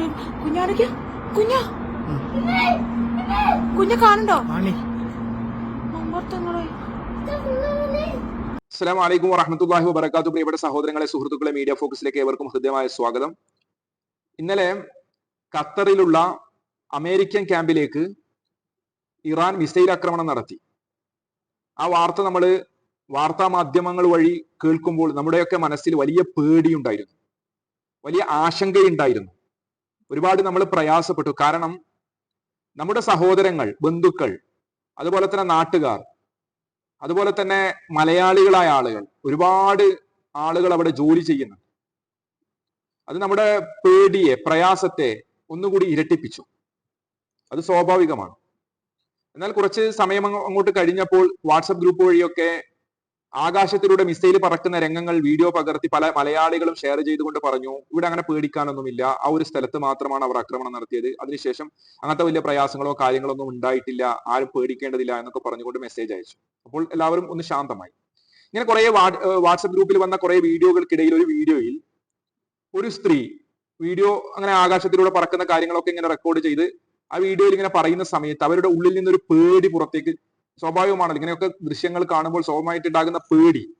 ലോൽ കുഞ്ഞാനയ്ക്ക് കുഞ്ഞാ? കുഞ്ഞ കാണണ്ടോ മമ്പർത്തങ്ങളെ അസ്സാം വലൈക്കും വറഹമത്തല്ലാഹി വബർക്കാത്തു പ്രിയപ്പെട്ട സഹോദരങ്ങളെ സുഹൃത്തുക്കളെ മീഡിയ ഫോക്കസിലേക്ക് ഏവർക്കും ഹൃദ്യമായ സ്വാഗതം. ഇന്നലെ ഖത്തറിലുള്ള അമേരിക്കൻ ക്യാമ്പിലേക്ക് ഇറാൻ മിസൈൽ ആക്രമണം നടത്തി. ആ വാർത്ത നമ്മൾ വാർത്താ മാധ്യമങ്ങൾ വഴി കേൾക്കുമ്പോൾ നമ്മുടെയൊക്കെ മനസ്സിൽ വലിയ പേടിയുണ്ടായിരുന്നു. വലിയ ആശങ്കയുണ്ടായിരുന്നു. ഒരുപാട് നമ്മൾ പ്രയാസപ്പെട്ടു. കാരണം നമ്മുടെ സഹോദരങ്ങൾ ബന്ധുക്കൾ അതുപോലെ തന്നെ നാട്ടുകാർ അതുപോലെ തന്നെ മലയാളികളായ ആളുകൾ ഒരുപാട് ആളുകൾ അവിടെ ജോലി ചെയ്യുന്നുണ്ട്. അത് നമ്മുടെ പേടിയെ പ്രയാസത്തെ ഒന്നുകൂടി ഇരട്ടിപ്പിച്ചു. അത് സ്വാഭാവികമാണ്. എന്നാൽ കുറച്ച് സമയം അങ്ങോട്ട് കഴിഞ്ഞപ്പോൾ വാട്സപ്പ് ഗ്രൂപ്പ് വഴിയൊക്കെ ആകാശത്തിലൂടെ മിസൈൽ പറക്കുന്ന രംഗങ്ങൾ വീഡിയോ പകർത്തി പല മലയാളികളും ഷെയർ ചെയ്തുകൊണ്ട് പറഞ്ഞു. ഇവിടെ അങ്ങനെ പേടിക്കാനൊന്നുമില്ല. ആ ഒരു സ്ഥലത്ത് മാത്രമാണ് അവർ ആക്രമണം നടത്തിയത്. അതിനുശേഷം അങ്ങനത്തെ വലിയ പ്രയാസങ്ങളോ കാര്യങ്ങളോ ഒന്നും ഉണ്ടായിട്ടില്ല. ആരും പേടിക്കേണ്ടതില്ല എന്നൊക്കെ പറഞ്ഞുകൊണ്ട് മെസ്സേജ് അയച്ചു. അപ്പോൾ എല്ലാവരും ഒന്ന് ശാന്തമായി. ഇങ്ങനെ കുറെ വാട്സപ്പ് ഗ്രൂപ്പിൽ വന്ന കുറെ വീഡിയോകൾക്കിടയിൽ ഒരു വീഡിയോയിൽ ഒരു സ്ത്രീ വീഡിയോ അങ്ങനെ ആകാശത്തിലൂടെ പറക്കുന്ന കാര്യങ്ങളൊക്കെ ഇങ്ങനെ റെക്കോർഡ് ചെയ്ത് ആ വീഡിയോയിൽ ഇങ്ങനെ പറയുന്ന സമയത്ത് അവരുടെ ഉള്ളിൽ നിന്നൊരു പേടി പുറത്തേക്ക് സ്വാഭാവികമാണല്ലോ. ഇങ്ങനെയൊക്കെ ദൃശ്യങ്ങൾ കാണുമ്പോൾ സ്വാഭാവികമായിട്ട് ഉണ്ടാകുന്ന പേടി.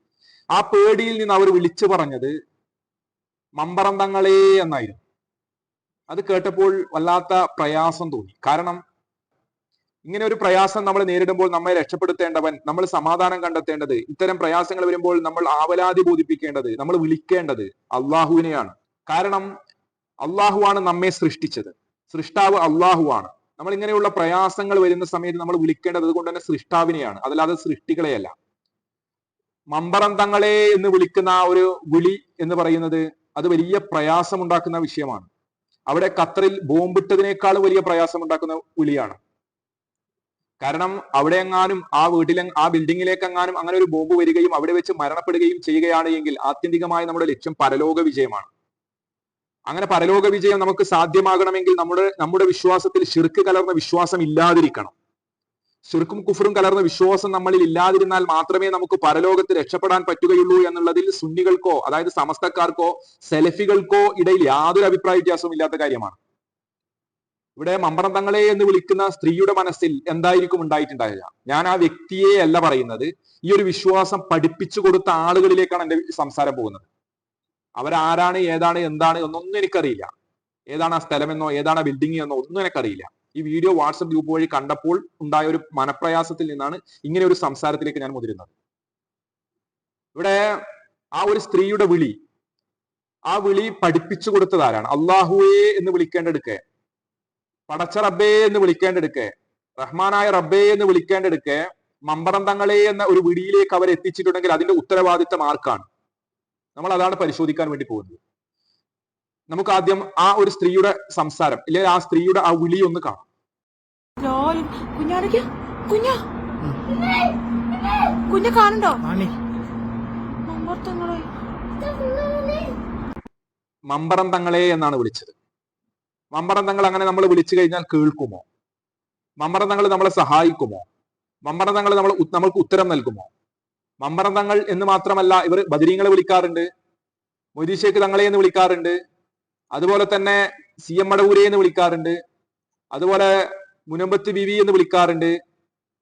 ആ പേടിയിൽ നിന്ന് അവർ വിളിച്ചു പറഞ്ഞത് മമ്പറന്തങ്ങളെ എന്നായിരുന്നു. അത് കേട്ടപ്പോൾ വല്ലാത്ത പ്രയാസം തോന്നി. കാരണം ഇങ്ങനെ ഒരു പ്രയാസം നമ്മൾ നേരിടുമ്പോൾ നമ്മെ രക്ഷപ്പെടുത്തേണ്ടവൻ നമ്മൾ സമാധാനം കണ്ടെത്തേണ്ടത് ഇത്തരം പ്രയാസങ്ങൾ വരുമ്പോൾ നമ്മൾ ആവലാതി ബോധിപ്പിക്കേണ്ടത് നമ്മൾ വിളിക്കേണ്ടത് അള്ളാഹുവിനെയാണ്. കാരണം അള്ളാഹുവാണ് നമ്മെ സൃഷ്ടിച്ചത്. സൃഷ്ടാവ് അള്ളാഹുവാണ്. നമ്മൾ ഇങ്ങനെയുള്ള പ്രയാസങ്ങൾ വരുന്ന സമയത്ത് നമ്മൾ വിളിക്കേണ്ടത് അതുകൊണ്ട് തന്നെ സൃഷ്ടാവിനെയാണ്. അതല്ലാതെ സൃഷ്ടികളെയല്ല. മമ്പറന്തങ്ങളെ എന്ന് വിളിക്കുന്ന ആ ഒരു വിളി എന്ന് പറയുന്നത് അത് വലിയ പ്രയാസമുണ്ടാക്കുന്ന വിഷയമാണ്. അവിടെ ഖത്തറിൽ ബോംബിട്ടതിനേക്കാൾ വലിയ പ്രയാസമുണ്ടാക്കുന്ന വിളിയാണ്. കാരണം അവിടെ എങ്ങാനും ആ വീട്ടിലെ ആ ബിൽഡിങ്ങിലേക്ക് എങ്ങാനും അങ്ങനെ ഒരു ബോംബ് വരികയും അവിടെ വെച്ച് മരണപ്പെടുകയും ചെയ്യുകയാണ് എങ്കിൽ ആത്യന്തികമായി നമ്മുടെ ലക്ഷ്യം പരലോക വിജയമാണ്. അങ്ങനെ പരലോക വിജയം നമുക്ക് സാധ്യമാകണമെങ്കിൽ നമ്മുടെ നമ്മുടെ വിശ്വാസത്തിൽ ശിർക്ക് കലർന്ന വിശ്വാസം ഇല്ലാതിരിക്കണം. ശിർക്കും കുഫറും കലർന്ന വിശ്വാസം നമ്മളിൽ ഇല്ലാതിരുന്നാൽ മാത്രമേ നമുക്ക് പരലോകത്ത് രക്ഷപ്പെടാൻ പറ്റുകയുള്ളൂ എന്നുള്ളതിൽ സുന്നികൾക്കോ അതായത് സമസ്തക്കാർക്കോ സെലഫികൾക്കോ ഇടയിൽ യാതൊരു അഭിപ്രായ വ്യത്യാസവും ഇല്ലാത്ത കാര്യമാണ്. ഇവിടെ മമ്പറം തങ്ങളെ എന്ന് വിളിക്കുന്ന സ്ത്രീയുടെ മനസ്സിൽ എന്തായിരിക്കും ഉണ്ടായിട്ടുണ്ടാവുക? ഞാൻ ആ വ്യക്തിയെ അല്ല പറയുന്നത്. ഈ ഒരു വിശ്വാസം പഠിപ്പിച്ചു കൊടുത്ത ആളുകളിലേക്കാണ് എന്റെ സംസാരം പോകുന്നത്. അവരാരാണ് ഏതാണ് എന്താണ് എന്നൊന്നും എനിക്കറിയില്ല. ഏതാണ് ആ സ്ഥലമെന്നോ ഏതാണ് ആ ബിൽഡിംഗ് എന്നോ ഒന്നും എനിക്കറിയില്ല. ഈ വീഡിയോ വാട്സപ്പ് ഗ്രൂപ്പ് വഴി കണ്ടപ്പോൾ ഉണ്ടായ ഒരു മനപ്രയാസത്തിൽ നിന്നാണ് ഇങ്ങനെ ഒരു സംസാരത്തിലേക്ക് ഞാൻ മുതിരുന്നത്. ഇവിടെ ആ ഒരു സ്ത്രീയുടെ വിളി ആ വിളി പഠിപ്പിച്ചു കൊടുത്തത് ആരാണ് അള്ളാഹുവേ എന്ന് വിളിക്കേണ്ടെടുക്കെ പടച്ച റബ്ബേ എന്ന് വിളിക്കേണ്ടെടുക്കെ റഹ്മാനായ റബ്ബേ എന്ന് വിളിക്കേണ്ടെടുക്കെ മമ്പറം തങ്ങളെ എന്ന ഒരു വിളിയിലേക്ക് അവർ എത്തിച്ചിട്ടുണ്ടെങ്കിൽ അതിന്റെ ഉത്തരവാദിത്തം ആർക്കാണ്? നമ്മൾ അതാണ് പരിശോധിക്കാൻ വേണ്ടി പോകുന്നത്. നമുക്ക് ആദ്യം ആ ഒരു സ്ത്രീയുടെ സംസാരം അല്ലെങ്കിൽ ആ സ്ത്രീയുടെ ആ വിളി ഒന്ന് കാണാം. ലോൽ കുഞ്ഞാനയ്ക്ക് കുഞ്ഞാ? കുഞ്ഞ കാണണ്ടോ മമ്പറം തങ്ങളെ എന്നാണ് വിളിച്ചത്. മമ്പറം തങ്ങൾ അങ്ങനെ നമ്മൾ വിളിച്ചു കഴിഞ്ഞാൽ കേൾക്കുമോ? മമ്പറം തങ്ങൾ നമ്മളെ സഹായിക്കുമോ? മമ്പറം തങ്ങൾ നമ്മൾ നമ്മൾക്ക് ഉത്തരം നൽകുമോ? മമ്പറം തങ്ങൾ എന്ന് മാത്രമല്ല ഇവർ ബദരീങ്ങളെ വിളിക്കാറുണ്ട് മൊയ്തീഷേക്ക് തങ്ങളെ എന്ന് വിളിക്കാറുണ്ട് അതുപോലെ തന്നെ സി എം മടവൂരെ എന്ന് വിളിക്കാറുണ്ട് അതുപോലെ മുനമ്പത്ത് ബിവി എന്ന് വിളിക്കാറുണ്ട്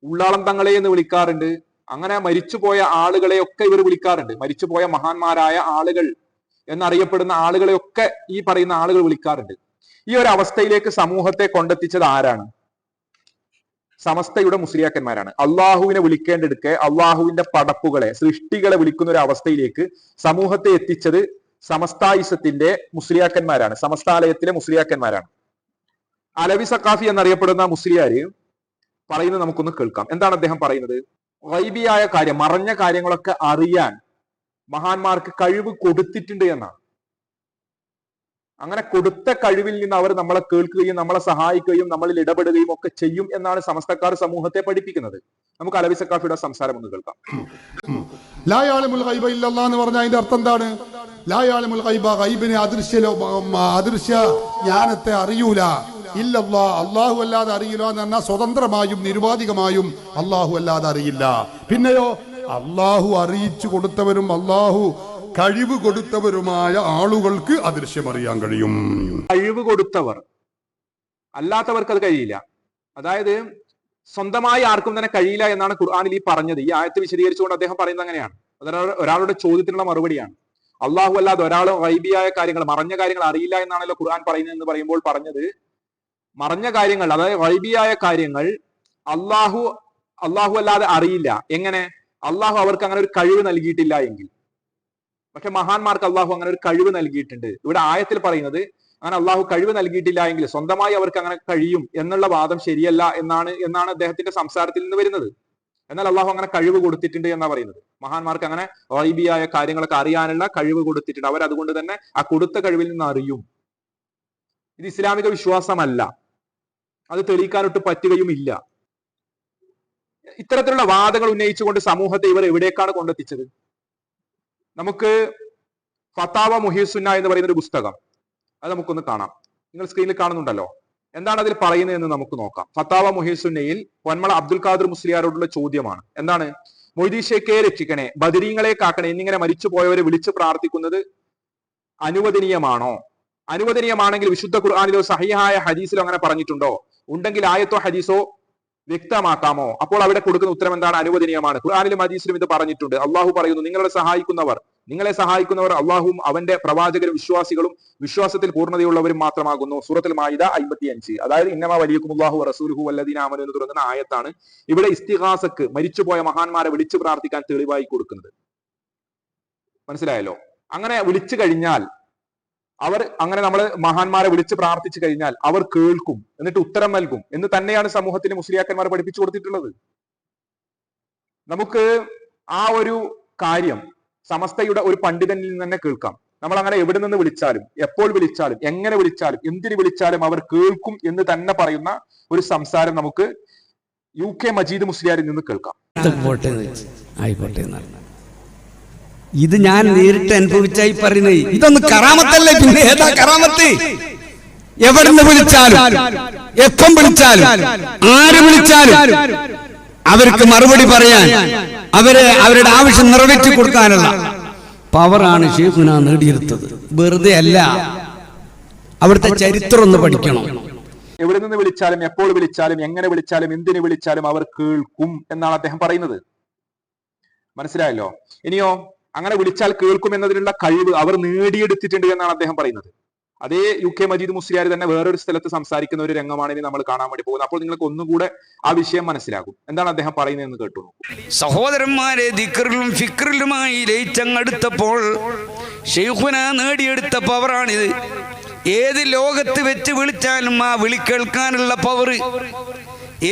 ഉള്ളാളം തങ്ങളെ എന്ന് വിളിക്കാറുണ്ട്. അങ്ങനെ മരിച്ചുപോയ ആളുകളെയൊക്കെ ഇവർ വിളിക്കാറുണ്ട്. മരിച്ചുപോയ മഹാന്മാരായ ആളുകൾ എന്നറിയപ്പെടുന്ന ആളുകളെയൊക്കെ ഈ പറയുന്ന ആളുകൾ വിളിക്കാറുണ്ട്. ഈ ഒരു അവസ്ഥയിലേക്ക് സമൂഹത്തെ കൊണ്ടെത്തിച്ചത് ആരാണ്? സമസ്തയുടെ മുസ്ലിയാക്കന്മാരാണ്. അള്ളാഹുവിനെ വിളിക്കേണ്ടെടുക്കെ അള്ളാഹുവിന്റെ പടപ്പുകളെ സൃഷ്ടികളെ വിളിക്കുന്ന ഒരു അവസ്ഥയിലേക്ക് സമൂഹത്തെ എത്തിച്ചത് സമസ്തായിസത്തിന്റെ മുസ്ലിയാക്കന്മാരാണ്. സമസ്താലയത്തിലെ മുസ്ലിയാക്കന്മാരാണ്. അലവി സക്കാഫി എന്നറിയപ്പെടുന്ന മുസ്ലിയാര് പറയുന്നത് നമുക്കൊന്ന് കേൾക്കാം. എന്താണ് അദ്ദേഹം പറയുന്നത്? വൈബിയായ കാര്യം മറഞ്ഞ കാര്യങ്ങളൊക്കെ അറിയാൻ മഹാന്മാർക്ക് കഴിവ് കൊടുത്തിട്ടുണ്ട് എന്നാണ്. അങ്ങനെ കൊടുത്ത കഴിവിൽ നിന്ന് അവർ നമ്മളെ കേൾക്കുകയും നമ്മളെ സഹായിക്കുകയും നമ്മളിൽ ഇടപെടുകയും ഒക്കെ ചെയ്യും എന്നാണ് സമസ്തക്കാർ സമൂഹത്തെ പഠിപ്പിക്കുന്നത്. നമുക്ക് അലവി സക്കാഫിയുടെ സംസാരം ഒന്ന് കേൾക്കാം. ലായാളിമുൽ എന്ന് പറഞ്ഞാൽ അതിന്റെ അർത്ഥം എന്താണ്? അദൃശ്യ അദൃശ്യ ജ്ഞാനത്തെ അറിയൂല. ഇല്ലല്ലാ അള്ളാഹു അല്ലാതെ അറിയില്ല എന്ന് പറഞ്ഞാൽ സ്വതന്ത്രമായും നിരുപാധികമായും അള്ളാഹു അല്ലാതെ അറിയില്ല. പിന്നെയോ അള്ളാഹു അറിയിച്ചു കൊടുത്തവരും അള്ളാഹു കഴിവ് കൊടുത്തവരുമായ ആളുകൾക്ക് അദൃശ്യമറിയാൻ കഴിയും. കഴിവ് കൊടുത്തവർ. അല്ലാത്തവർക്ക് അത് കഴിയില്ല. അതായത് സ്വന്തമായി ആർക്കും തന്നെ കഴിയില്ല എന്നാണ് ഖുർആാനിൽ ഈ പറഞ്ഞത്. ഈ ആയത്ത് വിശദീകരിച്ചുകൊണ്ട് അദ്ദേഹം പറയുന്നത് അങ്ങനെയാണ്. അതൊരാൾ ഒരാളുടെ ചോദ്യത്തിനുള്ള മറുപടിയാണ്. അള്ളാഹു അല്ലാതെ ഒരാൾ വൈബിയായ കാര്യങ്ങൾ മറഞ്ഞ കാര്യങ്ങൾ അറിയില്ല എന്നാണല്ലോ ഖുർആൻ പറയുന്നത് എന്ന് പറയുമ്പോൾ പറഞ്ഞത്. മറഞ്ഞ കാര്യങ്ങൾ അതായത് വൈബിയായ കാര്യങ്ങൾ അള്ളാഹു അള്ളാഹു അല്ലാതെ അറിയില്ല. എങ്ങനെ? അള്ളാഹു അവർക്ക് അങ്ങനെ ഒരു കഴിവ് നൽകിയിട്ടില്ല എങ്കിൽ. പക്ഷെ മഹാന്മാർക്ക് അള്ളാഹു അങ്ങനെ ഒരു കഴിവ് നൽകിയിട്ടുണ്ട്. ഇവിടെ ആയത്തിൽ പറയുന്നത് അങ്ങനെ അള്ളാഹു കഴിവ് നൽകിയിട്ടില്ല എങ്കിൽ സ്വന്തമായി അവർക്ക് അങ്ങനെ കഴിയും എന്നുള്ള വാദം ശരിയല്ല എന്നാണ് എന്നാണ് അദ്ദേഹത്തിന്റെ സംസാരത്തിൽ നിന്ന് വരുന്നത്. എന്നാൽ അള്ളാഹു അങ്ങനെ കഴിവ് കൊടുത്തിട്ടുണ്ട് എന്നാ പറയുന്നത്. മഹാന്മാർക്ക് അങ്ങനെ വൈബിയായ കാര്യങ്ങളൊക്കെ അറിയാനുള്ള കഴിവ് കൊടുത്തിട്ടുണ്ട്. അവർ അതുകൊണ്ട് തന്നെ ആ കൊടുത്ത കഴിവിൽ നിന്ന് അറിയും. ഇത് ഇസ്ലാമിക വിശ്വാസമല്ല. അത് തെളിയിക്കാനൊട്ട് പറ്റുകയും ഇല്ല ഇത്തരത്തിലുള്ള വാദങ്ങൾ ഉന്നയിച്ചുകൊണ്ട് സമൂഹത്തെ ഇവർ എവിടേക്കാണ് കൊണ്ടെത്തിച്ചത്? നമുക്ക് ഫത്താവ മുഹീസുന്ന എന്ന് പറയുന്ന ഒരു പുസ്തകം. അത് നമുക്കൊന്ന് കാണാം. നിങ്ങൾ സ്ക്രീനിൽ കാണുന്നുണ്ടല്ലോ. എന്താണ് അതിൽ പറയുന്നത് എന്ന് നമുക്ക് നോക്കാം. ഫത്താവ മുഹീസുന്നയിൽ പൊന്മള അബ്ദുൽ ഖാദർ മുസ്ലിയാരോടുള്ള ചോദ്യമാണ്. എന്താണ്? മൊയ്തീഷയ്ക്കെ രക്ഷിക്കണേ ബദിരീങ്ങളെ കാക്കണേ എന്നിങ്ങനെ മരിച്ചു പോയവരെ വിളിച്ചു പ്രാർത്ഥിക്കുന്നത് അനുവദനീയമാണോ? അനുവദനീയമാണെങ്കിൽ വിശുദ്ധ ഖുർആാനിലോ സഹിയായ ഹദീസിലോ അങ്ങനെ പറഞ്ഞിട്ടുണ്ടോ? ഉണ്ടെങ്കിൽ ആയത്തോ ഹദീസോ വ്യക്തമാക്കാമോ? അപ്പോൾ അവിടെ കൊടുക്കുന്ന ഉത്തരം എന്താണ്? അനുവദനീയമാണ്. ഖുർആാനിലും ഹദീസിലും ഇത് പറഞ്ഞിട്ടുണ്ട്. അള്ളാഹു പറയുന്നു നിങ്ങളെ സഹായിക്കുന്നവർ നിങ്ങളെ സഹായിക്കുന്നവർ അള്ളാഹുവും അവന്റെ പ്രവാചകരും വിശ്വാസികളും വിശ്വാസത്തിൽ പൂർണതയുള്ളവരും മാത്രമാകുന്നു. സൂറത്തിൽ മായിദ അമ്പത്തി അഞ്ച് അതായത് ഇന്നമ വലിയക്കും അള്ളാഹു റസൂലുഹു വല്ലദീനാമനു എന്ന് തുടങ്ങുന്ന ആയത്താണ് ഇവിടെ ഇസ്തിഹാസക്ക് മരിച്ചുപോയ മഹാന്മാരെ വിളിച്ചു പ്രാർത്ഥിക്കാൻ തെളിവായി കൊടുക്കുന്നത്. മനസ്സിലായല്ലോ? അങ്ങനെ വിളിച്ചു കഴിഞ്ഞാൽ അവർ അങ്ങനെ നമ്മൾ മഹാന്മാരെ വിളിച്ച് പ്രാർത്ഥിച്ചു കഴിഞ്ഞാൽ അവർ കേൾക്കും എന്നിട്ട് ഉത്തരം നൽകും. എന്ന് തന്നെയാണ് സമൂഹത്തിന് മുസ്ലിയാക്കന്മാർ പഠിപ്പിച്ചു കൊടുത്തിട്ടുള്ളത്. നമുക്ക് ആ ഒരു കാര്യം സമസ്തയുടെ ഒരു പണ്ഡിതനിൽ നിന്ന് തന്നെ കേൾക്കാം. നമ്മൾ അങ്ങനെ എവിടെ നിന്ന് വിളിച്ചാലും എപ്പോൾ വിളിച്ചാലും എങ്ങനെ വിളിച്ചാലും എന്തിനു വിളിച്ചാലും അവർ കേൾക്കും എന്ന് തന്നെ പറയുന്ന ഒരു സംസാരം നമുക്ക് യു കെ മജീദ് മുസ്ലിയാരിൽ നിന്ന് കേൾക്കാം. ആയിക്കോട്ടെ ഇത് ഞാൻ നേരിട്ട് അനുഭവിച്ചായി പറയുന്നത് ഇതൊന്ന് കറാമത്തല്ലേ പിന്നെ? ഏതാ കറാമത്ത്? എവിടുന്ന് വിളിച്ചാലും എപ്പം വിളിച്ചാലും ആര് വിളിച്ചാലും അവർക്ക് മറുപടി പറയാൻ അവരെ അവരുടെ ആവശ്യം നിറവേറ്റി കൊടുക്കാനുള്ള പവറാണ് ഷെയ്ഖുന നേടിയെടുത്തത്. വെറുതെ അല്ല. അവിടുത്തെ ചരിത്രം ഒന്ന് പഠിക്കണം. എവിടെ നിന്ന് വിളിച്ചാലും എപ്പോൾ വിളിച്ചാലും എങ്ങനെ വിളിച്ചാലും എന്തിനു വിളിച്ചാലും അവർ കേൾക്കും എന്നാണ് അദ്ദേഹം പറയുന്നത്. മനസ്സിലായല്ലോ? ഇനിയോ അങ്ങനെ വിളിച്ചാൽ കേൾക്കും എന്നതിനുള്ള കഴിവ് അവർ നേടിയെടുത്തിട്ടുണ്ട് എന്നാണ് അദ്ദേഹം പറയുന്നത്. അതേ യു കെ മജീദ് മുസ്ലിയാർ തന്നെ വേറൊരു സ്ഥലത്ത് സംസാരിക്കുന്ന ഒരു രംഗമാണ് ഇനി നമ്മൾ കാണാൻ വേണ്ടി പോകുന്നത്. അപ്പോൾ നിങ്ങൾക്ക് ഒന്നുകൂടെ ആ വിഷയം മനസ്സിലാകും. എന്താണ് അദ്ദേഹം പറയുന്നത് എന്ന് കേട്ടു സഹോദരന്മാരെ ദിക്കറിലും ഫിക്റിലുമായി ലയിച്ചങ്ങടുത്തപ്പോൾ നേടിയെടുത്ത പവറാണിത് ഏത് ലോകത്ത് വെച്ച് വിളിച്ചാലും ആ വിളി കേൾക്കാനുള്ള പവർ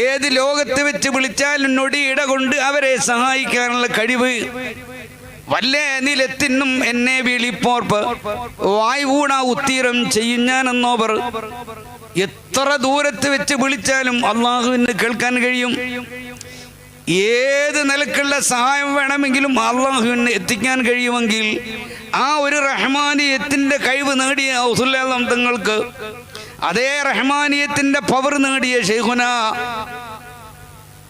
ഏത് ലോകത്ത് വെച്ച് വിളിച്ചാലും നൊടിയിട കൊണ്ട് അവരെ സഹായിക്കാനുള്ള കഴിവ്. വല്ല നിലത്തിനും എന്നെ വിളിപ്പോർപ്പ്. വായുവൂണ ഉത്തീരം ചെയ്യും ഞാനെന്നോവർ. എത്ര ദൂരത്ത് വെച്ച് വിളിച്ചാലും അള്ളാഹുവിന് കേൾക്കാൻ കഴിയും. ഏത് നിലക്കുള്ള സഹായം വേണമെങ്കിലും അള്ളാഹുവിന് എത്തിക്കാൻ കഴിയുമെങ്കിൽ ആ ഒരു റഹ്മാനിയത്തിന്റെ കഴിവ് നേടിയ ഔസുല്ലാം തങ്ങൾക്ക് അതേ റഹ്മാനിയത്തിന്റെ പവർ നേടിയ ഷെയ്ഖുന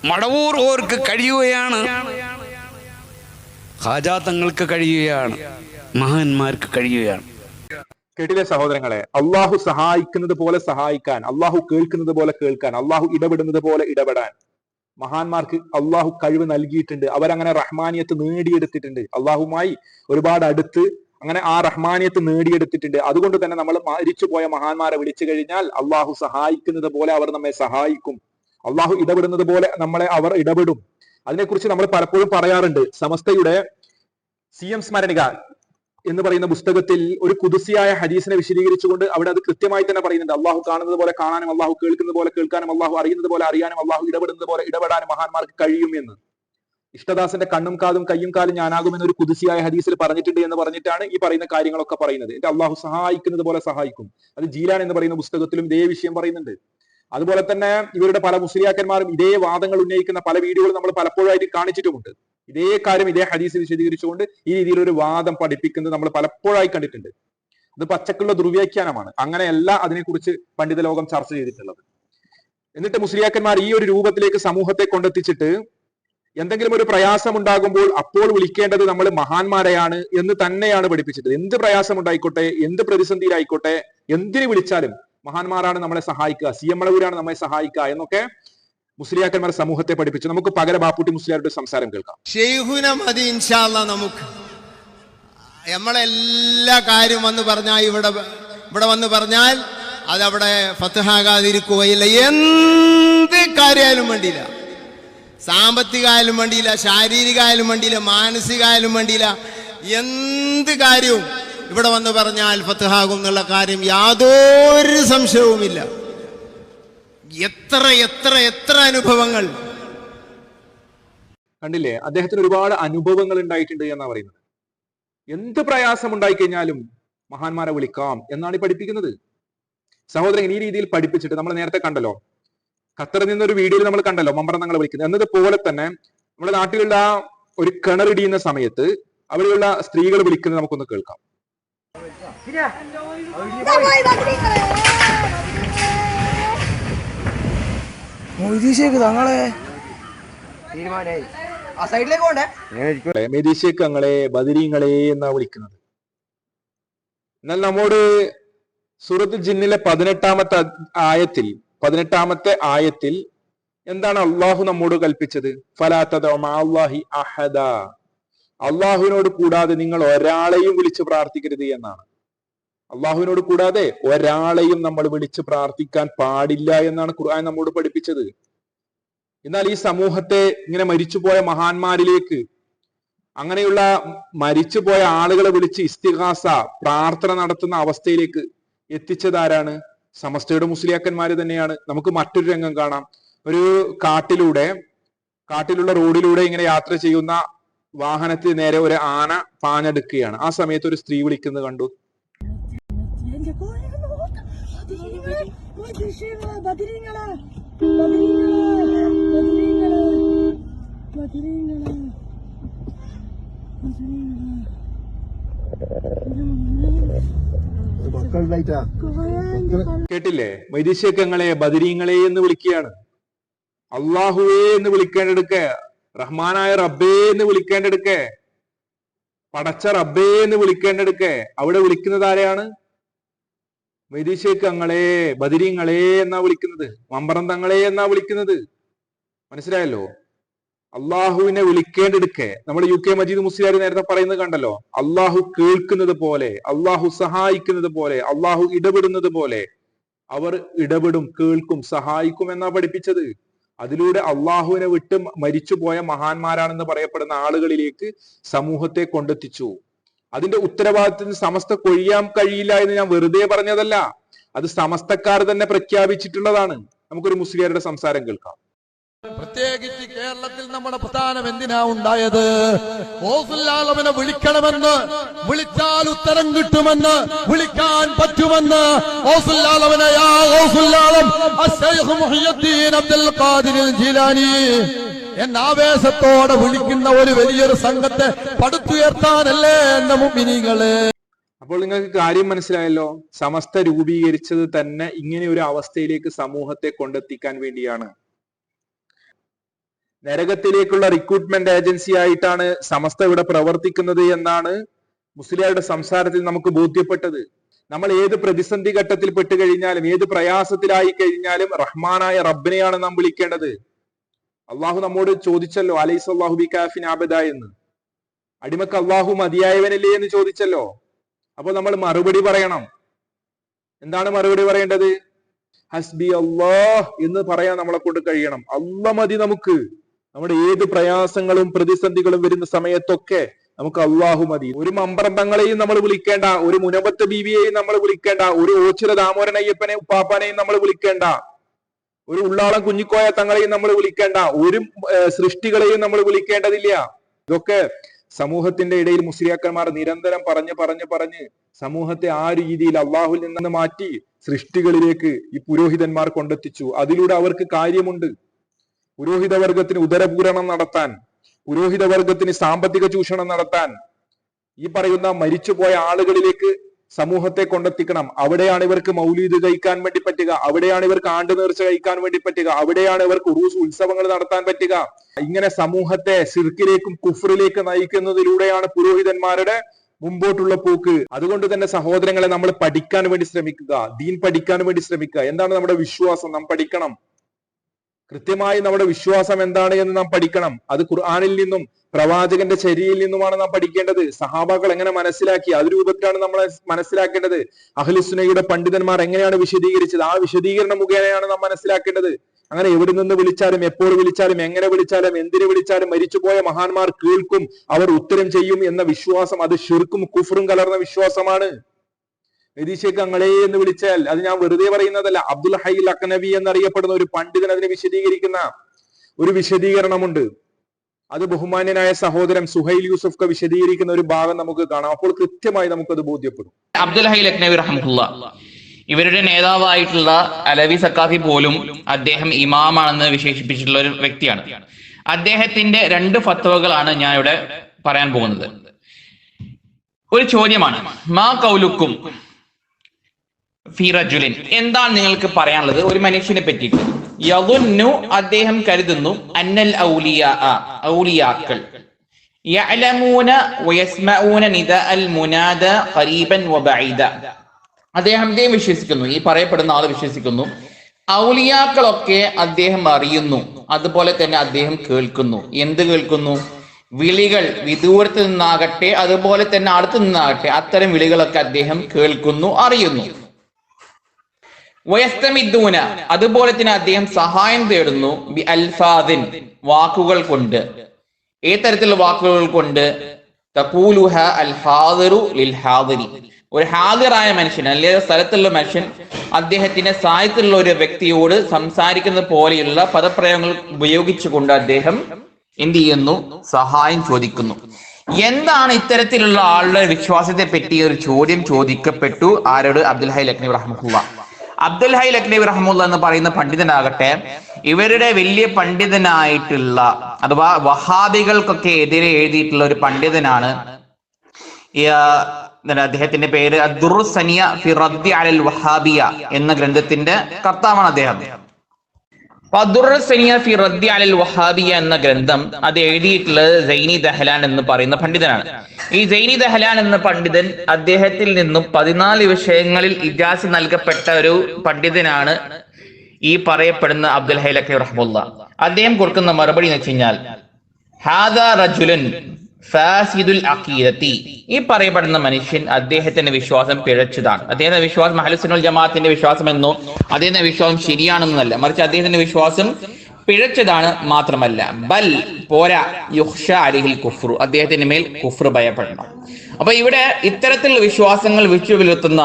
മടവൂർ ഓർക്ക് കഴിയുകയാണ്. ഹാജാത്തങ്ങൾക്ക് കഴിയുകയാണ്. മഹാന്മാർക്ക് കഴിയുകയാണ്. കേട്ടിലെ സഹോദരങ്ങളെ? അള്ളാഹു സഹായിക്കുന്നത് പോലെ സഹായിക്കാൻ അള്ളാഹു കേൾക്കുന്നത് പോലെ കേൾക്കാൻ അള്ളാഹു ഇടപെടുന്നത് പോലെ ഇടപെടാൻ. മഹാന്മാർക്ക് അള്ളാഹു കഴിവ് നൽകിയിട്ടുണ്ട്. അവരങ്ങനെ റഹ്മാനിയത്ത് നേടിയെടുത്തിട്ടുണ്ട്. അള്ളാഹുമായി ഒരുപാട് അടുത്ത് അങ്ങനെ ആ റഹ്മാനിയത്ത് നേടിയെടുത്തിട്ടുണ്ട്. അതുകൊണ്ട് തന്നെ നമ്മൾ മരിച്ചുപോയ മഹാന്മാരെ വിളിച്ചു കഴിഞ്ഞാൽ അള്ളാഹു സഹായിക്കുന്നത് പോലെ അവർ നമ്മെ സഹായിക്കും. അള്ളാഹു ഇടപെടുന്നത് പോലെ നമ്മളെ അവർ ഇടപെടും. അതിനെക്കുറിച്ച് നമ്മൾ പലപ്പോഴും പറയാറുണ്ട്. സമസ്തയുടെ സി എം സ്മരണിക എന്ന് പറയുന്ന പുസ്തകത്തിൽ ഒരു കുതിസിയായ ഹദീസിനെ വിശദീകരിച്ചുകൊണ്ട് അവിടെ അത് കൃത്യമായി തന്നെ പറയുന്നുണ്ട്. അള്ളാഹു കാണുന്നത് പോലെ കാണാനും അള്ളാഹു കേൾക്കുന്നത് പോലെ കേൾക്കാനും അള്ളാഹു അറിയുന്നത് പോലെ അറിയാനും അള്ളാഹു ഇടപെടുന്നത് പോലെ ഇടപെടാനും മഹാന്മാർക്ക് കഴിയും എന്ന്. ഇഷ്ടദാസന്റെ കണ്ണും കാതും കയ്യും കാലും ഞാനാകുമെന്ന് ഒരു കുതിസിയായ ഹദീസിൽ പറഞ്ഞിട്ടുണ്ട് എന്ന് പറഞ്ഞിട്ടാണ് ഈ പറയുന്ന കാര്യങ്ങളൊക്കെ പറയുന്നത്. എന്റെ അള്ളാഹു സഹായിക്കുന്നത് പോലെ സഹായിക്കും. അത് ജീലാൻ എന്ന് പറയുന്ന പുസ്തകത്തിലും ഇതേ വിഷയം പറയുന്നുണ്ട്. അതുപോലെ തന്നെ ഇവരുടെ പല മുസ്ലിയാക്കന്മാരും ഇതേ വാദങ്ങൾ ഉന്നയിക്കുന്ന പല വീഡിയോകൾ നമ്മൾ പലപ്പോഴായിട്ട് കാണിച്ചിട്ടുമുണ്ട്. ഇതേ കാര്യം ഇതേ ഹദീസിൽ വിശദീകരിച്ചുകൊണ്ട് ഈ രീതിയിൽ ഒരു വാദം പഠിപ്പിക്കുന്നത് നമ്മൾ പലപ്പോഴായി കണ്ടിട്ടുണ്ട്. ഇത് പച്ചക്കുള്ള ദുർവ്യാഖ്യാനമാണ്. അങ്ങനെയല്ല അതിനെക്കുറിച്ച് പണ്ഡിത ലോകം ചർച്ച ചെയ്തിട്ടുള്ളത്. എന്നിട്ട് മുസ്ലിയാക്കന്മാർ ഈ ഒരു രൂപത്തിലേക്ക് സമൂഹത്തെ കൊണ്ടെത്തിച്ചിട്ട് എന്തെങ്കിലും ഒരു പ്രയാസം ഉണ്ടാകുമ്പോൾ അപ്പോൾ വിളിക്കേണ്ടത് നമ്മൾ മഹാന്മാരെയാണ് എന്ന് തന്നെയാണ് പഠിപ്പിച്ചത് എന്ത് പ്രയാസം ഉണ്ടായിക്കോട്ടെ എന്ത് പ്രതിസന്ധിയിലായിക്കോട്ടെ എന്തിനു വിളിച്ചാലും മഹാന്മാരാണ് നമ്മളെ സഹായിക്കുക. സി എം അളവൂരാണ് നമ്മെ സഹായിക്കുക എന്നൊക്കെ മുസ്ലിയാക്കന്മാർ സമൂഹത്തെ പഠിപ്പിച്ചു. നമുക്ക് പകര ബാപ്പുട്ടി മുസ്ലിയാരുടെ സംസാരം കേൾക്കാം. മതി നമുക്ക്. നമ്മളെല്ലാ കാര്യം വന്ന് പറഞ്ഞാൽ ഇവിടെ ഇവിടെ വന്ന് പറഞ്ഞാൽ അതവിടെ ഫത്തഹാകാതിരിക്കുകയില്ല എന്ത് കാര്യമായാലും വേണ്ടിയില്ല. സാമ്പത്തികമായാലും വേണ്ടിയില്ല ശാരീരികമായാലും വേണ്ടിയില്ല മാനസികമായാലും വേണ്ടിയില്ല. എന്ത് കാര്യവും ഇവിടെ വന്ന് പറഞ്ഞാൽ ഫത്തഹാകും എന്നുള്ള കാര്യം യാതൊരു സംശയവുമില്ല. എത്ര എത്ര എത്ര അനുഭവങ്ങൾ. കണ്ടില്ലേ? അദ്ദേഹത്തിന് ഒരുപാട് അനുഭവങ്ങൾ ഉണ്ടായിട്ടുണ്ട് എന്നാ പറയുന്നത്. എന്ത് പ്രയാസം ഉണ്ടായിക്കഴിഞ്ഞാലും മഹാന്മാരെ വിളിക്കാം എന്നാണ് ഈ പഠിപ്പിക്കുന്നത്. സഹോദരൻ ഈ രീതിയിൽ പഠിപ്പിച്ചിട്ട് നമ്മൾ നേരത്തെ കണ്ടല്ലോ. ഖത്തറിൽ നിന്നൊരു വീഡിയോയിൽ നമ്മൾ കണ്ടല്ലോ മമ്പ്രതങ്ങളെ വിളിക്കുന്നത്. എന്നതുപോലെ തന്നെ നമ്മുടെ നാട്ടിലുള്ള ഒരു കിണറിടിയുന്ന സമയത്ത് അവിടെയുള്ള സ്ത്രീകൾ വിളിക്കുന്നത് നമുക്കൊന്ന് കേൾക്കാം. മൊയ്തീശേക്ക് തങ്ങളെ. പോണ്ടേ? മെരീശക്കങ്ങളെ ബദിരീങ്ങളെ എന്നാ വിളിക്കുന്നത്. എന്നാൽ നമ്മോട് സൂറത്ത് ജിന്നിലെ പതിനെട്ടാമത്തെ ആയത്തിൽ പതിനെട്ടാമത്തെ ആയത്തിൽ എന്താണ് അള്ളാഹു നമ്മോട് കൽപ്പിച്ചത്? ഫലാത്തി അഹദ. അള്ളാഹുവിനോട് കൂടാതെ നിങ്ങൾ ഒരാളെയും വിളിച്ച് പ്രാർത്ഥിക്കരുത് എന്നാണ്. അള്ളാഹുവിനോട് കൂടാതെ ഒരാളെയും നമ്മൾ വിളിച്ച് പ്രാർത്ഥിക്കാൻ പാടില്ല എന്നാണ് ഖുർആൻ നമ്മോട് പഠിപ്പിച്ചത്. എന്നാൽ ഈ സമൂഹത്തെ ഇങ്ങനെ മരിച്ചുപോയ മഹാന്മാരിലേക്ക് അങ്ങനെയുള്ള മരിച്ചുപോയ ആളുകളെ വിളിച്ച് ഇസ്തിഹാസ പ്രാർത്ഥന നടത്തുന്ന അവസ്ഥയിലേക്ക് എത്തിച്ചതാരാണ്? സമസ്തയുടെ മുസ്ലിയാക്കന്മാര് തന്നെയാണ്. നമുക്ക് മറ്റൊരു രംഗം കാണാം. ഒരു കാട്ടിലൂടെ കാട്ടിലുള്ള റോഡിലൂടെ ഇങ്ങനെ യാത്ര ചെയ്യുന്ന വാഹനത്തിന് നേരെ ഒരു ആന പാഞ്ഞെടുക്കുകയാണ്. ആ സമയത്ത് ഒരു സ്ത്രീ വിളിക്കുന്നത് കണ്ടു. കേട്ടില്ലേ? വൈദിശക്കങ്ങളെ ബദരീങ്ങളെ എന്ന് വിളിക്കുകയാണ്. അള്ളാഹുവേ എന്ന് വിളിക്കേണ്ടെടുക്ക റഹ്മാനായ റബ്ബേ എന്ന് വിളിക്കേണ്ടടുക്കേ. പടച്ച റബ്ബേ എന്ന് വിളിക്കേണ്ടടുക്കേ. അവിടെ വിളിക്കുന്നത് ആരെയാണ്? വൈദേശികങ്ങളെ ബദിരിങ്ങളെ എന്നാ വിളിക്കുന്നത്. മമ്പറം തങ്ങളെ എന്നാ വിളിക്കുന്നത്. മനസ്സിലായല്ലോ? അള്ളാഹുവിനെ വിളിക്കേണ്ടെടുക്കെ. നമ്മൾ യു കെ മജീദ് മുസ്ലിയാർ നേരത്തെ പറയുന്നത് കണ്ടല്ലോ? അള്ളാഹു കേൾക്കുന്നത് പോലെ അള്ളാഹു സഹായിക്കുന്നത് പോലെ അള്ളാഹു ഇടപെടുന്നത് പോലെ. അവർ ഇടപെടും കേൾക്കും സഹായിക്കും എന്നാ പഠിപ്പിച്ചത്. അതിലൂടെ അള്ളാഹുവിനെ വിട്ട് മരിച്ചുപോയ മഹാന്മാരാണെന്ന് പറയപ്പെടുന്ന ആളുകളിലേക്ക് സമൂഹത്തെ കൊണ്ടെത്തിച്ചു. അതിന്റെ ഉത്തരവാദിത്തത്തിന് സമസ്ത കൊഴിയാൻ കഴിയില്ല എന്ന് ഞാൻ വെറുതെ പറഞ്ഞതല്ല. അത് സമസ്തക്കാർ തന്നെ പ്രഖ്യാപിച്ചിട്ടുള്ളതാണ്. നമുക്കൊരു മുസ്ലിയാരുടെ സംസാരം കേൾക്കാം. പ്രത്യേകിച്ച് കേരളത്തിൽ നമ്മുടെ പ്രധാനം എന്തിനാ ഉണ്ടായത്? ഓസുല്ലാലവനെ വിളിക്കണമെന്ന് വിളിച്ചാൽ ഉത്തരം കിട്ടുമെന്ന് വിളിക്കാൻ പറ്റുമെന്ന് ഓസുല്ലാലവനെ യാ ഓസുല്ലാലം അശ്ശൈഖ് മുഹിയുദ്ദീൻ അബ്ദുൽ ഖാദിർ ജീലാനി. എന്ന ആവേശത്തോടെ വിളിക്കുന്ന ഒരു വലിയൊരു സംഘത്തെ പടുത്തുയർത്താനല്ലേ എന്ന മുമ്പിനികളെ അപ്പോൾ നിങ്ങൾക്ക് കാര്യം മനസ്സിലായല്ലോ സമസ്ത രൂപീകരിച്ചത് തന്നെ ഇങ്ങനെ ഒരു അവസ്ഥയിലേക്ക് സമൂഹത്തെ കൊണ്ടെത്തിക്കാൻ വേണ്ടിയാണ്. നരകത്തിലേക്കുള്ള റിക്രൂട്ട്മെന്റ് ഏജൻസി ആയിട്ടാണ് സമസ്ത ഇവിടെ പ്രവർത്തിക്കുന്നത് എന്നാണ് മുസ്ലിയാരുടെ സംസാരത്തിൽ നമുക്ക് ബോധ്യപ്പെട്ടത്. നമ്മൾ ഏത് പ്രതിസന്ധി ഘട്ടത്തിൽ പെട്ട് കഴിഞ്ഞാലും ഏത് പ്രയാസത്തിലായി കഴിഞ്ഞാലും റഹ്മാനായ റബ്ബിനെയാണ് നാം വിളിക്കേണ്ടത്. അള്ളാഹു നമ്മോട് ചോദിച്ചല്ലോ അലൈസ് അള്ളാഹു ബി കാഫിൻ ആബദ എന്ന്. അടിമക്ക് അള്ളാഹു മതിയായവനല്ലേ എന്ന് ചോദിച്ചല്ലോ. അപ്പോൾ നമ്മൾ മറുപടി പറയണം. എന്താണ് മറുപടി പറയേണ്ടത്? ഹസ്ബി അള്ളാഹ് എന്ന് പറയാൻ നമ്മളെ കൊണ്ട് കഴിയണം. അല്ല മതി നമുക്ക്. നമ്മുടെ ഏത് പ്രയാസങ്ങളും പ്രതിസന്ധികളും വരുന്ന സമയത്തൊക്കെ നമുക്ക് അള്ളാഹു മതി. ഒരു മമ്പറമ്പങ്ങളെയും നമ്മൾ വിളിക്കേണ്ട ഒരു മുനമ്പത്ത് ബീവിയെയും നമ്മൾ വിളിക്കേണ്ട ഒരു ഓച്ചിറ ദാമോരൻ അയ്യപ്പനെ ഉപ്പാപ്പനെയും നമ്മൾ വിളിക്കേണ്ട ഒരു ഉള്ളാളം കുഞ്ഞിക്കോയ തങ്ങളെയും നമ്മൾ വിളിക്കേണ്ട ഒരു സൃഷ്ടികളെയും നമ്മൾ വിളിക്കേണ്ടതില്ല. ഇതൊക്കെ സമൂഹത്തിന്റെ ഇടയിൽ മുസ്ലിയാക്കന്മാർ നിരന്തരം പറഞ്ഞ് പറഞ്ഞ് പറഞ്ഞ് സമൂഹത്തെ ആ രീതിയിൽ അള്ളാഹുൽ നിന്ന് മാറ്റി സൃഷ്ടികളിലേക്ക് ഈ പുരോഹിതന്മാർ കൊണ്ടെത്തിച്ചു. അതിലൂടെ അവർക്ക് കാര്യമുണ്ട്. പുരോഹിത വർഗത്തിന് ഉദരപൂരണം നടത്താൻ പുരോഹിത വർഗത്തിന് സാമ്പത്തിക ചൂഷണം നടത്താൻ ഈ പറയുന്ന മരിച്ചുപോയ ആളുകളിലേക്ക് സമൂഹത്തെ കൊണ്ടെത്തിക്കണം. അവിടെയാണ് ഇവർക്ക് മൗലീദ് കഴിക്കാൻ വേണ്ടി പറ്റുക. അവിടെയാണ് ഇവർക്ക് ആണ്ട് നേർച്ച കഴിക്കാൻ വേണ്ടി പറ്റുക. അവിടെയാണ് ഇവർക്ക് ഉറൂസ് ഉത്സവങ്ങൾ നടത്താൻ പറ്റുക. ഇങ്ങനെ സമൂഹത്തെ സിർക്കിലേക്കും കുഫറിലേക്കും നയിക്കുന്നതിലൂടെയാണ് പുരോഹിതന്മാരുടെ മുമ്പോട്ടുള്ള പോക്ക്. അതുകൊണ്ട് തന്നെ സഹോദരങ്ങളെ നമ്മൾ പഠിക്കാൻ വേണ്ടി ശ്രമിക്കുക. ദീൻ പഠിക്കാൻ വേണ്ടി ശ്രമിക്കുക. എന്താണ് നമ്മുടെ വിശ്വാസം? നാം പഠിക്കണം. കൃത്യമായി നമ്മുടെ വിശ്വാസം എന്താണ് എന്ന് നാം പഠിക്കണം. അത് ഖുർആാനിൽ നിന്നും പ്രവാചകന്റെ ശരിയിൽ നിന്നുമാണ് നാം പഠിക്കേണ്ടത്. സഹാബാക്കൾ എങ്ങനെ മനസ്സിലാക്കി? അത് രൂപത്തിലാണ് നമ്മൾ മനസ്സിലാക്കേണ്ടത്. അഹ്ലിസ്നയുടെ പണ്ഡിതന്മാർ എങ്ങനെയാണ് വിശദീകരിച്ചത്? ആ വിശദീകരണം മുഖേനയാണ് നാം മനസ്സിലാക്കേണ്ടത്. അങ്ങനെ എവിടെ നിന്ന് വിളിച്ചാലും എപ്പോൾ വിളിച്ചാലും എങ്ങനെ വിളിച്ചാലും എന്തിനു വിളിച്ചാലും മരിച്ചുപോയ മഹാന്മാർ കേൾക്കും അവർ ഉത്തരം ചെയ്യും എന്ന വിശ്വാസം അത് ഷിർക്കും കുഫറും കലർന്ന വിശ്വാസമാണ്. നിതീഷേക്ക് അങ്ങളെ എന്ന് വിളിച്ചാൽ അത് ഞാൻ വെറുതെ പറയുന്നതല്ല. അബ്ദുൽ ഹൈ അക്കനബി എന്നറിയപ്പെടുന്ന ഒരു പണ്ഡിതൻ അതിനെ വിശദീകരിക്കുന്ന ഒരു വിശദീകരണമുണ്ട്. അത് ബഹുമാന്യനായ സഹോദരൻ സുഹൈൽ യൂസഫ് വിശദീകരിക്കുന്ന ഒരു ഭാഗം നമുക്ക് കാണാം. അപ്പോൾ കൃത്യമായി നമുക്കത് ബോധ്യപ്പെടും. അബ്ദുൽ ഹൈൽ ലക്നവി റഹമുല്ല ഇവരുടെ നേതാവായിട്ടുള്ള അലവി സക്കാഫി പോലും അദ്ദേഹം ഇമാമാണെന്ന് വിശേഷിപ്പിച്ചിട്ടുള്ള ഒരു വ്യക്തിയാണ്. അദ്ദേഹത്തിന്റെ രണ്ട് ഫത്വകളാണ് ഞാൻ ഇവിടെ പറയാൻ പോകുന്നത്. ഒരു ചോദ്യമാണ് മാ കൗലുക്കും ഫി റജുലിൻ. എന്താണ് നിങ്ങൾക്ക് പറയാനുള്ളത്? ഒരു മനുഷ്യനെ പറ്റിയിട്ട്. യദുന്നു അദ്ദേഹം കരുതുന്നു അന്നൽ ഔലിയ ഔലിയാക്കൾ. യഅലമൂന വയസ്മഊന നിദ അൽ മുനാദ ഖരീബൻ വബഈദ. അദ്ദേഹം വിശ്വസിക്കുന്നു? ഈ പറയപ്പെടുന്ന ആൾ വിശ്വസിക്കുന്നു. ഔലിയാക്കളൊക്കെ അദ്ദേഹം അറിയുന്നു. അതുപോലെ തന്നെ അദ്ദേഹം കേൾക്കുന്നു. എന്ത് കേൾക്കുന്നു? വിളികൾ വിദൂരത്ത് നിന്നാകട്ടെ അതുപോലെ തന്നെ അടുത്ത് നിന്നാകട്ടെ അത്തരം വിളികളൊക്കെ അദ്ദേഹം കേൾക്കുന്നു അറിയുന്നു. വയസ്തമിദ്ദൂന. അതുപോലെ തന്നെ അദ്ദേഹം സഹായം തേടുന്നു. ബി അൽഫാദിൻ. വാക്കുകൾ കൊണ്ട്. ഏത് തരത്തിലുള്ള വാക്കുകൾ കൊണ്ട്. ഹാദിറു ലിൽ ഹാദിരി ഒരു ഹാദിറായ മനുഷ്യൻ അല്ലെങ്കിൽ സ്ഥലത്തുള്ള മനുഷ്യൻ അദ്ദേഹത്തിന്റെ സായത്തിലുള്ള ഒരു വ്യക്തിയോട് സംസാരിക്കുന്നത് പോലെയുള്ള പദപ്രയോഗങ്ങൾ ഉപയോഗിച്ചുകൊണ്ട് അദ്ദേഹം എന്ത് ചെയ്യുന്നു? സഹായം ചോദിക്കുന്നു. എന്താണ് ഇത്തരത്തിലുള്ള ആളുടെ വിശ്വാസത്തെ പറ്റി ഒരു ചോദ്യം ചോദിക്കപ്പെട്ടു? ആരോട്? അബ്ദുൽ ഹൈ ലക്നി റഹ്മുല്ല അബ്ദുൽ ഹൈ ലക്നബി റഹ്മുല്ല എന്ന് പറയുന്ന പണ്ഡിതനാകട്ടെ ഇവരുടെ വലിയ പണ്ഡിതനായിട്ടുള്ള അഥവാ വഹാബികൾക്കൊക്കെ എതിരെ എഴുതിയിട്ടുള്ള ഒരു പണ്ഡിതനാണ്. അദ്ദേഹത്തിന്റെ പേര്? അദ്ദുറുസനിയ ഫി റദ്ദി അലൽ വഹാബിയ എന്ന ഗ്രന്ഥത്തിന്റെ കർത്താവാണ് അദ്ദേഹം. ഫി അലൽ വഹാബിയ എന്ന ഗ്രന്ഥം അത് എഴുതിയിട്ടുള്ളത് സൈനി ദഹലാൻ എന്ന് പറയുന്ന പണ്ഡിതനാണ്. ഈ സൈനി ദഹലാൻ എന്ന പണ്ഡിതൻ അദ്ദേഹത്തിൽ നിന്നും പതിനാല് വിഷയങ്ങളിൽ ഇജാസ് നൽകപ്പെട്ട ഒരു പണ്ഡിതനാണ് ഈ പറയപ്പെടുന്ന അബ്ദുൽ ഹൈലക്കി റഹ്മുല്ല. അദ്ദേഹം കൊടുക്കുന്ന മറുപടി എന്ന് വെച്ച് കഴിഞ്ഞാൽ ഹാദാ റജുലൻ ഫാസിദുൽ അഖീദത്തി. ഈ പറയപ്പെടുന്ന മനുഷ്യൻ അദ്ദേഹത്തിന്റെ വിശ്വാസം പിഴച്ചതാണ്. അദ്ദേഹത്തിന്റെ വിശ്വാസം അഹലുസിനുൽ ജമാഅത്തിന്റെ വിശ്വാസം എന്നോ അദ്ദേഹത്തിന്റെ വിശ്വാസം ശരിയാണെന്നല്ല മറിച്ച് അദ്ദേഹത്തിന്റെ വിശ്വാസം പിഴച്ചതാണ് മാത്രമല്ല. ബൽ പോരാ യുഹ്ഷ അലിഹിൽ കുഫ്രു അദ്ദേഹത്തിന്റെ മേൽ കുഫ്രു ഭയപ്പെടണം. അപ്പൊ ഇവിടെ ഇത്തരത്തിലുള്ള വിശ്വാസങ്ങൾ വിച്ചു പുലർത്തുന്ന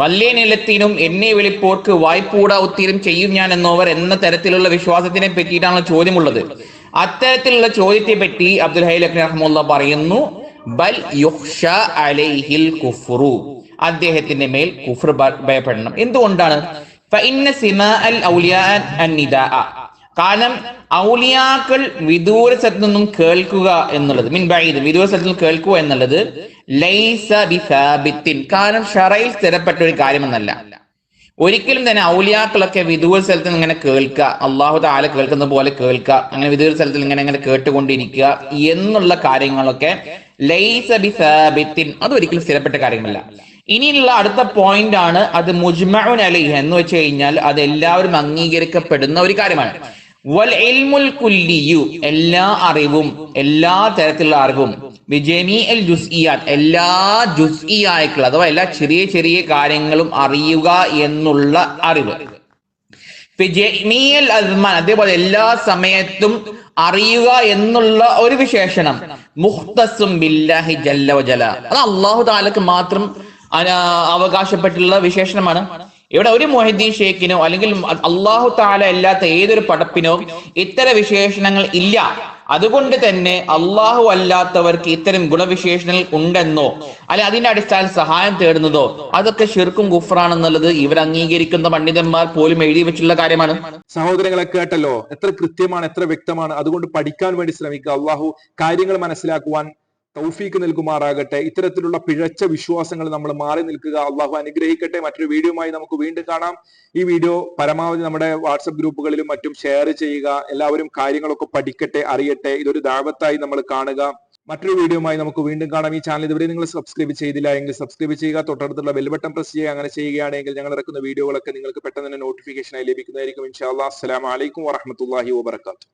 വല്യ നിലത്തിനും എന്നെ വിളിപ്പോർക്ക് വായ്പൂട ഒത്തിരും ചെയ്യും ഞാൻ എന്നോവർ എന്ന തരത്തിലുള്ള വിശ്വാസത്തിനെ പറ്റിയിട്ടാണ് ചോദ്യമുള്ളത്. അത്തരത്തിലുള്ള ചോദ്യത്തെ പറ്റി അബ്ദുൽ ഹൈ ലഖ്ന റഹ്മുല്ല പറയുന്നു ബൽ അലൈഹിൽ കുഫ്റു. അദ്ദേഹത്തിന്റെ മേൽ കുഫ്ർ ഭയപ്പെടണം. എന്തുകൊണ്ടാണ്? കാരണം ഔലിയാക്കൾ വിദൂര സ്ഥലത്ത് നിന്നും കേൾക്കുക എന്നുള്ളത് മിൻ ബൈദ് വിദൂര സ്ഥലത്ത് നിന്നും കേൾക്കുക എന്നുള്ളത് ലൈസ ബിസാബിത്തിൻ കാരണം ഷറയിൽ സ്ഥിരപ്പെട്ട ഒരു കാര്യമെന്നല്ല. ഒരിക്കലും തന്നെ ഔലിയാക്കളൊക്കെ വിദൂര സ്ഥലത്ത് നിന്ന് ഇങ്ങനെ കേൾക്കുക അള്ളാഹു താല കേൾക്കുന്ന പോലെ കേൾക്കുക അങ്ങനെ വിദൂര സ്ഥലത്തിൽ ഇങ്ങനെ ഇങ്ങനെ കേട്ടുകൊണ്ടിരിക്കുക എന്നുള്ള കാര്യങ്ങളൊക്കെ ലൈസ ബിസാബിത്തിൻ അത് ഒരിക്കലും സ്ഥിരപ്പെട്ട കാര്യമല്ല. ഇനിയുള്ള അടുത്ത പോയിന്റ് ആണ് അത് മുജ്മഉൻ അലൈഹി എന്ന് വെച്ച് കഴിഞ്ഞാൽ അത് എല്ലാവരും അംഗീകരിക്കപ്പെടുന്ന ഒരു കാര്യമാണ്. വൽ ഇൽമുൽ കുല്ലിയു എല്ലാ അറിവും എല്ലാ തരത്തിലുള്ള അറിവും. വിജയമി എൽ ജുസ്ഇയാത്ത് എല്ലാ ജുസ്ഇയായിട്ടുള്ള അഥവാ എല്ലാ ചെറിയ ചെറിയ കാര്യങ്ങളും അറിയുക എന്നുള്ള അറിവ്. അസ്മാൻ അതേപോലെ എല്ലാ സമയത്തും അറിയുക എന്നുള്ള ഒരു വിശേഷണം. മുഖ്തസും ബില്ലാഹി ജല്ല അത് അള്ളാഹു താലക്ക് മാത്രം അവകാശപ്പെട്ടുള്ള വിശേഷണമാണ്. ഇവിടെ ഒരു മൊഹിദ്ദീൻ ഷെയ്ഖിനോ അല്ലെങ്കിൽ അള്ളാഹു താല അല്ലാത്ത ഏതൊരു പടപ്പിനോ ഇത്തരം വിശേഷണങ്ങൾ ഇല്ല. അതുകൊണ്ട് തന്നെ അള്ളാഹു അല്ലാത്തവർക്ക് ഇത്തരം ഗുണവിശേഷണങ്ങൾ ഉണ്ടെന്നോ അല്ലെ അതിന്റെ അടിസ്ഥാനത്തിൽ സഹായം തേടുന്നതോ അതൊക്കെ ശിർക്കും ഗുഫറാണെന്നുള്ളത് ഇവർ അംഗീകരിക്കുന്ന പണ്ഡിതന്മാർ പോലും എഴുതി വെച്ചുള്ള കാര്യമാണ്. സഹോദരങ്ങളെ കേട്ടല്ലോ എത്ര കൃത്യമാണ് എത്ര വ്യക്തമാണ്. അതുകൊണ്ട് പഠിക്കാൻ വേണ്ടി ശ്രമിക്കുക. അള്ളാഹു കാര്യങ്ങൾ മനസ്സിലാക്കുവാൻ തൗഫീക്ക് നൽകുമാറാകട്ടെ. ഇത്തരത്തിലുള്ള പിഴച്ച വിശ്വാസങ്ങൾ നമ്മൾ മാറി നിൽക്കുക. അള്ളാഹു അനുഗ്രഹിക്കട്ടെ. മറ്റൊരു വീഡിയോയുമായി നമുക്ക് വീണ്ടും കാണാം. ഈ വീഡിയോ പരമാവധി നമ്മുടെ വാട്സപ്പ് ഗ്രൂപ്പുകളിലും മറ്റും ഷെയർ ചെയ്യുക. എല്ലാവരും കാര്യങ്ങളൊക്കെ പഠിക്കട്ടെ അറിയട്ടെ. ഇതൊരു ദാവത്തായി നമ്മൾ കാണുക. മറ്റൊരു വീഡിയോയുമായി നമുക്ക് വീണ്ടും കാണാം. ഈ ചാനൽ ഇതുവരെ നിങ്ങൾ സബ്സ്ക്രൈബ് ചെയ്തില്ല എങ്കിൽ സബ്സ്ക്രൈബ് ചെയ്യുക. തൊട്ടടുത്തുള്ള ബെൽബട്ടൺ പ്രസ് ചെയ്യുക. അങ്ങനെ ചെയ്യുകയാണെങ്കിൽ ഞങ്ങൾ ഇറക്കുന്ന വീഡിയോകളൊക്കെ നിങ്ങൾക്ക് പെട്ടെന്ന് തന്നെ നോട്ടിഫിക്കേഷനായി ലഭിക്കുന്നതായിരിക്കും. ഇൻഷാ അല്ലാ അസ്സലാമു അലൈക്കും വറഹ്മത്തുള്ളാഹി വബറകാതുഹു.